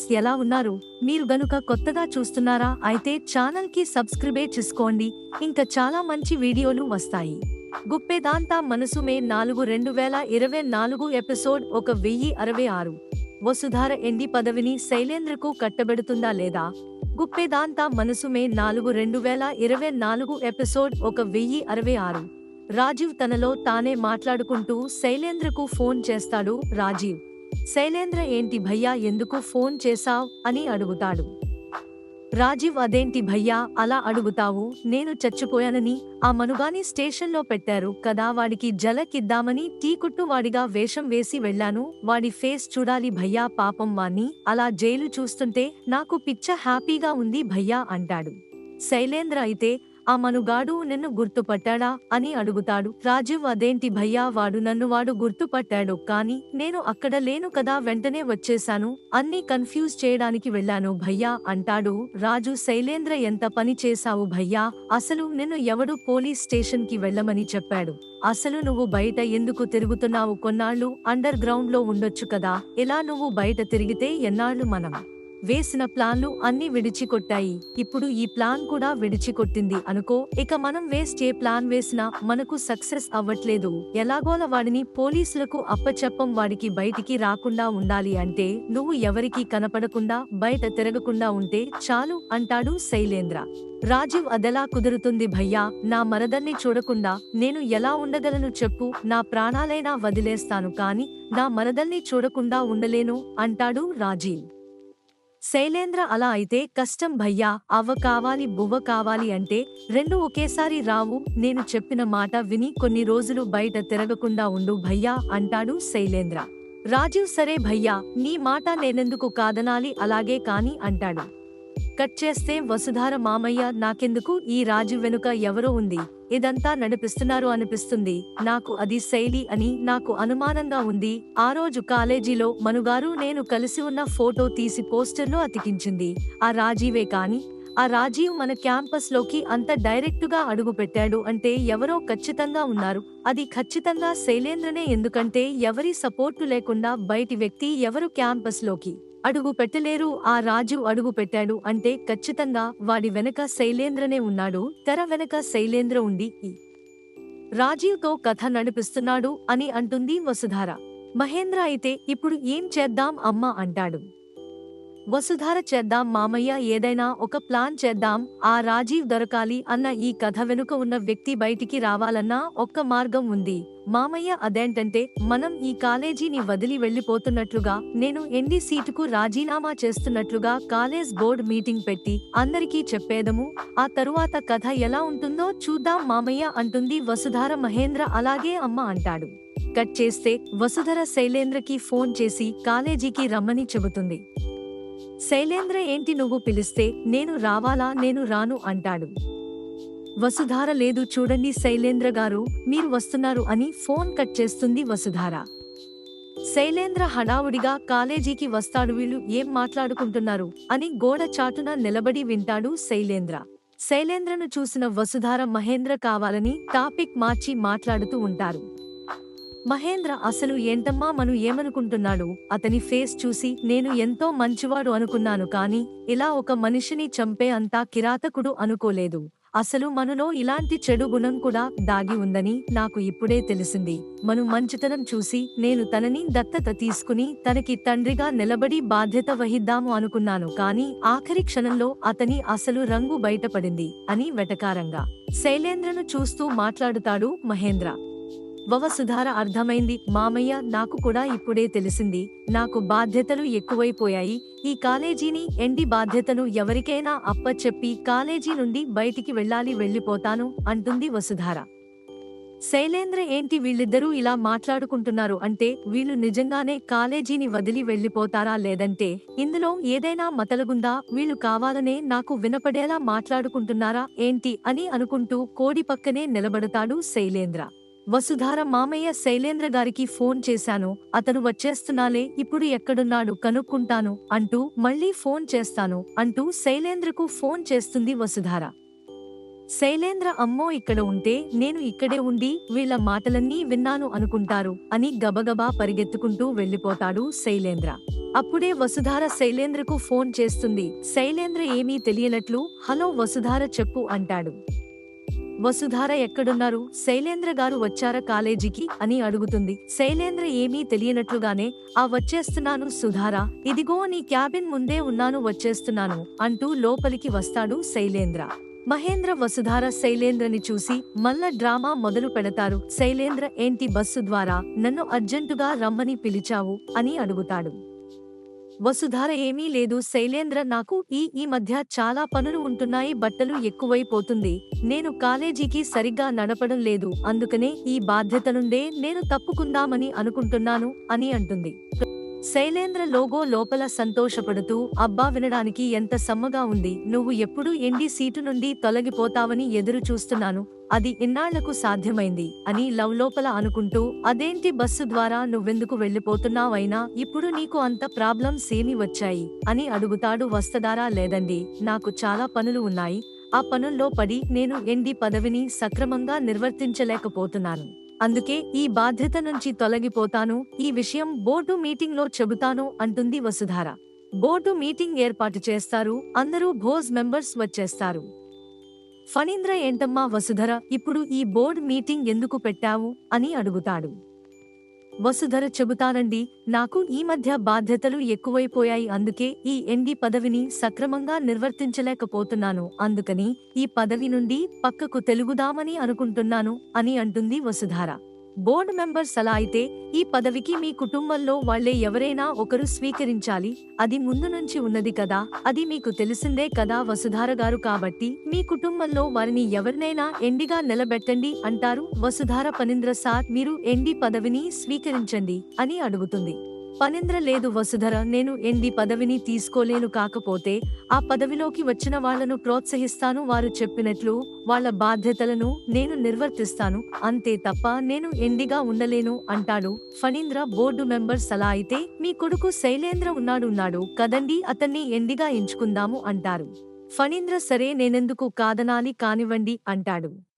Friends ఎలా ఉన్నారు? మీరు గనుక కొత్తగా చూస్తున్నారా అయితే ఛానల్కి సబ్స్క్రైబ్ చేసుకోండి. ఇంకా చాలా మంచి వీడియోలు వస్తాయి. గుప్పెదాంతా మనసు మే నాలుగు రెండు వేల ఇరవై నాలుగు ఎపిసోడ్ ఒక వెయ్యి అరవై ఆరు. వసుధార ఎండి పదవిని శైలేంద్రకు కట్టబెడుతుందా లేదా? గుప్పెదాంతా మనసు మే నాలుగు రెండు వేల ఇరవై నాలుగు ఎపిసోడ్ ఒక వెయ్యి అరవై ఆరు. రాజీవ్ తనలో తానే మాట్లాడుకుంటూ శైలేంద్రకు ఫోన్ చేస్తాడు రాజీవ్. శైలేంద్ర ఏంటి భయ్యా ఎందుకు ఫోన్ చేశావ్ అని అడుగుతాడు. రాజీవ్ అదేంటి భయ్యా అలా అడుగుతావు? నేను చచ్చిపోయానని? ఆ మనుగాని స్టేషన్లో పెట్టారు కదా వాడికి జలకిద్దామని టీ కుట్టువాడిగా వేషం వేసి వెళ్ళాను. వాడి ఫేస్ చూడాలి భయ్యా పాపం వాణ్ణి. అలా జైలు చూస్తుంటే నాకు పిచ్చ హ్యాపీగా ఉంది భయ్యా అంటాడు. శైలేంద్ర అయితే ఆ మనుగాడు నిన్ను గుర్తుపట్టాడా అని అడుగుతాడు. రాజీవ్ అదేంటి భయ్యా వాడు నన్ను వాడు గుర్తుపట్టాడు. కాని నేను అక్కడ లేను కదా వెంటనే వచ్చేశాను. అన్ని కన్ఫ్యూజ్ చేయడానికి వెళ్ళాను. భయ్యా అంటాడు. రాజు శైలేంద్ర ఎంత పని చేశావు భయ్యా? అసలు నిన్ను ఎవడు పోలీస్ స్టేషన్కి వెళ్ళమని చెప్పాడు? అసలు నువ్వు బయట ఎందుకు తిరుగుతున్నావు? కొన్నాళ్ళు అండర్ గ్రౌండ్లో ఉండొచ్చు కదా. ఇలా నువ్వు బయట తిరిగితే ఎన్నాళ్ళు మనం? వేసిన ప్లాన్లు అన్ని విడిచికొట్టాయి. ఇప్పుడు ఈ ప్లాన్ కూడా విడిచికొట్టింది అనుకో ఇక మనం వేస్ట్ ఏ ప్లాన్ వేసినా మనకు సక్సెస్ అవ్వట్లేదు. ఎలాగోల వాడిని పోలీసులకు అప్పచెప్పం వాడికి బయటికి రాకుండా ఉండాలి అంటే నువ్వు ఎవరికీ కనపడకుండా బయట తిరగకుండా ఉంటే చాలు అంటాడు శైలేంద్ర. రాజీవ్ అదెలా కుదురుతుంది భయ్యా నా మరదల్ని చూడకుండా నేను ఎలా ఉండగలను చెప్పు నా ప్రాణాలైనా వదిలేస్తాను కాని నా మరదల్ని చూడకుండా ఉండలేను అంటాడు రాజీవ్. శైలేంద్ర అలా అయితే కష్టం భయ్యా అవ్వ కావాలి బువ్వ కావాలి అంటే రెండు ఒకేసారి రావు నేను చెప్పిన మాట విని కొన్ని రోజులు బయట తిరగకుండా ఉండు భయ్యా అంటాడు శైలేంద్ర. రాజీవ్ సరే భయ్యా నీ మాట నేనెందుకు కాదనాలి అలాగే కాని అంటాడు. కట్ చేస్తే వసుధార మామయ్య నాకెందుకు ఈ రాజు వెనుక ఎవరో ఉంది. ఇదంతా నడిపిస్తున్నారు అనిపిస్తుంది. నాకు అది శైలి అని నాకు అనుమానంగా ఉంది. ఆ రోజు కాలేజీలో మనుగారు నేను కలిసి ఉన్న ఫోటో తీసి పోస్టర్లో అతికించింది. ఆ రాజీవే కాని ఆ రాజీవ్ మన క్యాంపస్లోకి అంత డైరెక్టుగా అడుగు పెట్టాడు అంటే ఎవరో ఖచ్చితంగా ఉన్నారు. అది ఖచ్చితంగా శైలేంద్రనే ఎందుకంటే ఎవరి సపోర్టు లేకుండా బయటి వ్యక్తి ఎవరు క్యాంపస్లోకి అడుగు పెట్టలేరు ఆ రాజు అడుగు పెట్టాడు. అంటే ఖచ్చితంగా వాడి వెనక శైలేంద్రనే ఉన్నాడు. తెర వెనక శైలేంద్ర ఉండి ఈ రాజీవ్తో కథ నడిపిస్తున్నాడు అని అంటుంది వసుధార. మహేంద్ర అయితే ఇప్పుడు ఏం చేద్దాం అమ్మా అంటాడు. వసుధార చేద్దాం మామయ్య ఏదైనా ఒక ప్లాన్ చేద్దాం. ఆ రాజీవ్ దొరకాలి అన్న ఈ కథ వెనుక ఉన్న వ్యక్తి బయటికి రావాలన్నా ఒక్క మార్గం ఉంది. మామయ్య అదేంటంటే మనం ఈ కాలేజీని వదిలి వెళ్ళిపోతున్నట్లుగా నేను ఎన్ని సీటుకు రాజీనామా చేస్తున్నట్లుగా కాలేజ్ బోర్డు మీటింగ్ పెట్టి అందరికీ చెప్పేదము. ఆ తరువాత కథ ఎలా ఉంటుందో చూద్దాం మామయ్య అంటుంది వసుధార మహేంద్ర అలాగే అమ్మ అంటాడు. కట్ చేస్తే వసుధర శైలేంద్రకి ఫోన్ చేసి కాలేజీకి రమ్మని చెబుతుంది. శైలేంద్ర ఏంటి నువ్వు పిలిస్తే నేను రావాలా నేను రాను అంటాడు. వసుధార లేదు చూడండి శైలేంద్ర గారు మీరు వస్తున్నారు అని ఫోన్ కట్ చేస్తుంది వసుధార. శైలేంద్ర హడావుడిగా కాలేజీకి వస్తాడు వీళ్ళు ఏం మాట్లాడుకుంటున్నారు అని గోడ చాటున నిలబడి వింటాడు శైలేంద్ర. శైలేంద్రను చూసిన వసుధార మహేంద్ర కావాలని టాపిక్ మార్చి మాట్లాడుతూ ఉంటారు. మహేంద్ర అసలు ఏంటమ్మా మను ఏమనుకుంటున్నాడు? అతని ఫేస్ చూసి నేను ఎంతో మంచివాడు అనుకున్నాను కాని ఇలా ఒక మనిషిని చంపే అంతా కిరాతకుడు అనుకోలేదు. అసలు మనలో ఇలాంటి చెడు గుణం కూడా దాగి ఉందని నాకు ఇప్పుడే తెలిసింది. మను మంచితనం చూసి నేను తనని దత్తత తీసుకుని తనకి తండ్రిగా నిలబడి బాధ్యత వహిద్దాము అనుకున్నాను కానీ ఆఖరి క్షణంలో అతని అసలు రంగు బయటపడింది అని వెటకారంగా. శైలేంద్రను చూస్తూ మాట్లాడుతాడు మహేంద్ర. వవసుధార అర్థమైంది. మామయ్య నాకు కూడా ఇప్పుడే తెలిసింది. నాకు బాధ్యతలు ఎక్కువైపోయాయి. ఈ కాలేజీని ఎండి బాధ్యతను ఎవరికైనా అప్పచెప్పి కాలేజీ నుండి బయటికి వెళ్ళాలి వెళ్ళిపోతాను అంటుంది వసుధార. శైలేంద్ర ఏంటి వీళ్ళిద్దరూ ఇలా మాట్లాడుకుంటున్నారు అంటే వీళ్ళు నిజంగానే కాలేజీని వదిలి వెళ్ళిపోతారా లేదంటే ఇందులో ఏదైనా మతలగుందా? వీళ్ళు కావాలనే నాకు వినపడేలా మాట్లాడుకుంటున్నారా ఏంటి అని అనుకుంటూ కోడి పక్కనే నిలబడతాడు శైలేంద్ర. వసుధార మామయ్య శైలేంద్ర గారికి ఫోన్ చేశాను. అతను వచ్చేస్తున్నాలే ఇప్పుడు ఎక్కడున్నాడు కనుక్కుంటాను అంటూ మళ్ళీ ఫోన్ చేస్తాను అంటూ శైలేంద్రకు ఫోన్ చేస్తుంది వసుధార. శైలేంద్ర అమ్మో ఇక్కడ ఉంటే నేను ఇక్కడే ఉండి వీళ్ళ మాటలన్నీ విన్నాను అనుకుంటారు అని గబగబా పరిగెత్తుకుంటూ వెళ్ళిపోతాడు శైలేంద్ర. అప్పుడే వసుధార శైలేంద్రకు ఫోన్ చేస్తుంది. శైలేంద్ర ఏమీ తెలియనట్లు హలో వసుధార చెప్పు అంటాడు. వసుధార ఎక్కడున్నారు? శైలేంద్ర గారు వచ్చారా కాలేజీకి? అని అడుగుతుంది. శైలేంద్ర ఏమీ తెలియనట్లుగానే ఆ వచ్చేస్తున్నాను సుధారా. ఇదిగో నీ క్యాబిన్ ముందే ఉన్నాను వచ్చేస్తున్నాను అంటూ లోపలికి వస్తాడు శైలేంద్ర. మహేంద్ర వసుధార శైలేంద్రని చూసి మల్ల డ్రామా మొదలు పెడతారు. శైలేంద్ర ఏంటి బస్సు ద్వారా? నన్ను అర్జెంటుగా రమ్మని పిలిచావు అని అడుగుతాడు. వసుధార ఏమీ లేదు. శైలేంద్ర నాకు ఈ ఈ మధ్య చాలా పనులు ఉంటున్నాయి. బట్టలు ఎక్కువైపోతుంది. నేను కాలేజీకి సరిగ్గా నడపడం లేదు. అందుకనే ఈ బాధ్యత నుండే నేను తప్పుకుందామని అనుకుంటున్నాను అని అంటుంది. శైలేంద్ర లోగో లోపల సంతోషపడుతూ అబ్బా వినడానికి ఎంత సమ్మగా ఉంది నువ్వు ఎప్పుడు ఎండి సీటు నుండి తొలగిపోతావని ఎదురు చూస్తున్నాను అది ఇన్నాళ్ళకు సాధ్యమైంది అని లవ్ లోపల అనుకుంటూ అదేంటి బస్సు ద్వారా నువ్వెందుకు వెళ్ళిపోతున్నావైనా ఇప్పుడు నీకు అంత ప్రాబ్లమ్స్ ఏమి వచ్చాయి? అని అడుగుతాడు వస్తదారా లేదండి నాకు చాలా పనులు ఉన్నాయి ఆ పనుల్లో పడి నేను ఎండి పదవిని సక్రమంగా నిర్వర్తించలేకపోతున్నాను. అందుకే ఈ బాధ్యత నుంచి తొలగిపోతాను ఈ విషయం బోర్డు మీటింగ్లో చెబుతాను అంటుంది వసుధార. బోర్డు మీటింగ్ ఏర్పాటు చేస్తారు అందరూ భోజ్ మెంబర్స్ వచ్చేస్తారు. ఫణీంద్ర ఏంటమ్మా వసుధర ఇప్పుడు ఈ బోర్డు మీటింగ్ ఎందుకు పెట్టావు? అని అడుగుతాడు. వసుధర చెబుతానండి నాకు ఈ మధ్య బాధ్యతలు ఎక్కువైపోయాయి అందుకే ఈ ఎండి పదవిని సక్రమంగా నిర్వర్తించలేకపోతున్నాను అందుకని ఈ పదవి నుండి పక్కకు తెలుగుదామని అనుకుంటున్నాను అని అంటుంది వసుధార. బోర్డు మెంబర్స్ అలా అయితే ఈ పదవికి మీ కుటుంబంలో వాళ్ళే ఎవరైనా ఒకరు స్వీకరించాలి. అది ముందు నుంచి ఉన్నది కదా అది మీకు తెలిసిందే కదా వసుధార గారు కాబట్టి మీ కుటుంబంలో వారిని ఎవరినైనా ఎండిగా నిలబెట్టండి అంటారు వసుధార పనింద్ర సార్. మీరు ఎండి పదవిని స్వీకరించండి అని అడుగుతుంది. పనింద్ర లేదు వసుధర నేను ఎండి పదవిని తీసుకోలేను కాకపోతే ఆ పదవిలోకి వచ్చిన వాళ్ళను ప్రోత్సహిస్తాను వారు చెప్పినట్లు వాళ్ళ బాధ్యతలను నేను నిర్వర్తిస్తాను. అంతే తప్ప నేను ఎండిగా ఉండలేను అంటాడు. ఫణీంద్ర బోర్డు మెంబర్స్ అలా అయితే మీ కొడుకు శైలేంద్ర ఉన్నాడున్నాడు కదండి అతన్ని ఎండిగా ఎంచుకుందాము అంటారు. ఫణీంద్ర సరే నేనెందుకు కాదనాలి కానివ్వండి అంటాడు.